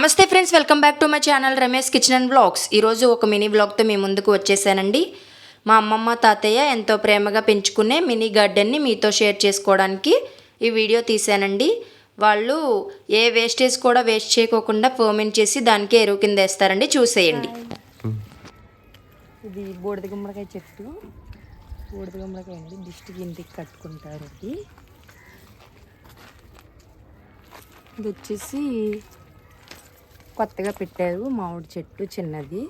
నమస్తే friends welcome back to my channel Ramesh kitchen and blogs. ఈరోజు ఒక mini బ్లాగ్తో మీ ముందుకు వచ్చేసానండి. మా అమ్మమ్మ తాతయ్య ఎంతో ప్రేమగా పెంచుకునే మినీ గార్డెన్ని మీతో షేర్ చేసుకోవడానికి ఈ వీడియో తీశానండి. వాళ్ళు ఏ వేస్టేజ్ కూడా వేస్ట్ చేయకోకుండా ఫర్మెంట్ చేసి దానికి ఎరువు కింద వేస్తారండి. చూసేయండి. ఇది బోడిద గుమ్మడికాయ చెట్టు. బోడిద గుమ్మడికాయ అండి. దిష్టికి ఇంటికి కట్టుకుంటారు ఇది. ఇది వచ్చేసి కొత్తగా పెట్టారు మామిడి చెట్టు చిన్నది.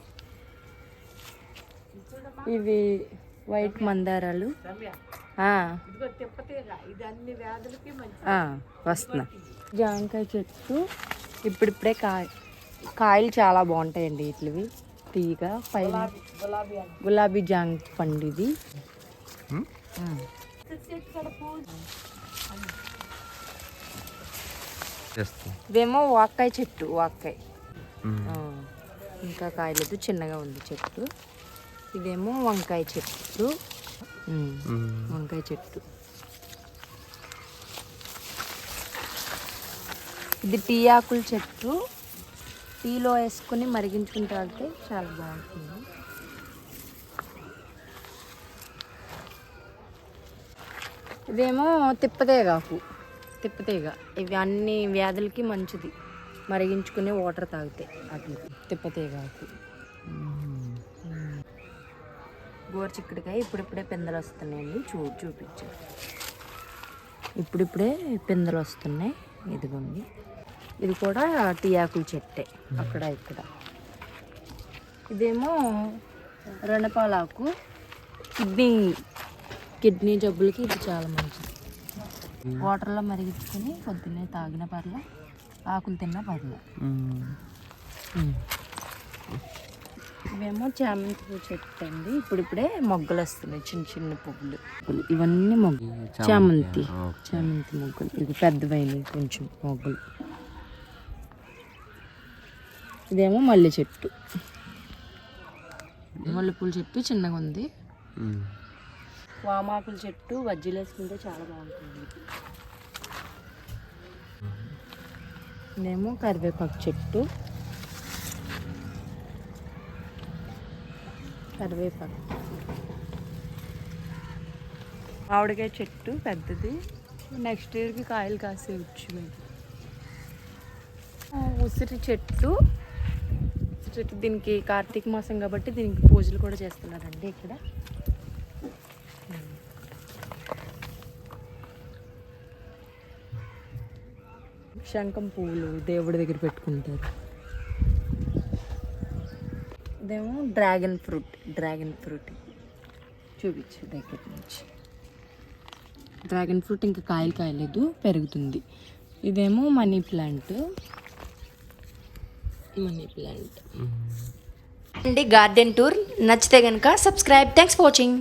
ఇవి వైట్ మందారాలు. ఆ. ఆ, వస్తున్నా. జాంకాయ చెట్టు ఇప్పుడిప్పుడే కాయ కాయలు చాలా బాగుంటాయండి వీటివి తీగ పైన గులాబీ జాంగ్ పండు ఇది. ఇదేమో వాక్కాయ చెట్టు వాక్కాయ. ఇంకా కాయలేదు చిన్నగా ఉంది చెట్టు. ఇదేమో వంకాయ చెట్టు. వంకాయ చెట్టు. ఇది టీ ఆకుల చెట్టు. టీలో వేసుకుని మరిగించుకుని తాగితే చాలా బాగుంటుంది. ఇదేమో తిప్పతీగాకు తిప్పతీగ. ఇవి అన్ని వ్యాధులకి మంచిది. మరిగించుకుని వాటర్ తాగితే అట్లా. తిప్పతీగాకు గోరు చిక్కుడుకాయ ఇప్పుడిప్పుడే పిందెలు వస్తున్నాయండి చూ చూపించు ఇప్పుడిప్పుడే పిందెలు వస్తున్నాయి ఇదిగోండి. ఇది కూడా టీ ఆకుల చెట్టే. అక్కడ ఇక్కడ. ఇదేమో రణపాలాకు కిడ్నీ. కిడ్నీ జబ్బులకి ఇది చాలా మంచిది. వాటర్లో మరిగించుకొని పొద్దున్నే తాగిన పర్ల. ఆకులు తిన్న పర్ల ఇవేమో చామంతి పువ్వు చెట్టు అండి. ఇప్పుడిప్పుడే మొగ్గలు వస్తున్నాయి చిన్న చిన్న పువ్వులు. ఇవన్నీ మొగ్గలు. చామంతి చామంతి. మొగ్గలు. ఇది పెద్దవైనవి కొంచెం మొగ్గలు. ఇదేమో మల్లె చెట్టు. మల్లెపూల చెట్టు చిన్నగా ఉంది. వామాకుల చెట్టు వజ్జీలు వేసుకుంటే చాలా బాగుంటుంది. ఇదేమో కరివేపాకు చెట్టు. కరివేపాకు. మామిడికాయ చెట్టు పెద్దది. నెక్స్ట్ ఇయర్కి కాయలు కాసేయచ్చు మీకు ఉసిరి చెట్టు. ఉసిరి చెట్టు దీనికి కార్తీక మాసం కాబట్టి దీనికి పూజలు కూడా చేస్తున్నారండి ఇక్కడ. శంఖం పువ్వులు దేవుడి దగ్గర పెట్టుకుంటారు. ఇదేమో డ్రాగన్ ఫ్రూట్ డ్రాగన్ ఫ్రూట్. చూపించు దగ్గర నుంచి. డ్రాగన్ ఫ్రూట్ ఇంకా కాయలు కాయలేదు పెరుగుతుంది. ఇదేమో మనీ ప్లాంట్. Money plant. అండి గార్డెన్ టూర్. నచ్చితే కనుక సబ్స్క్రైబ్. Thanks for watching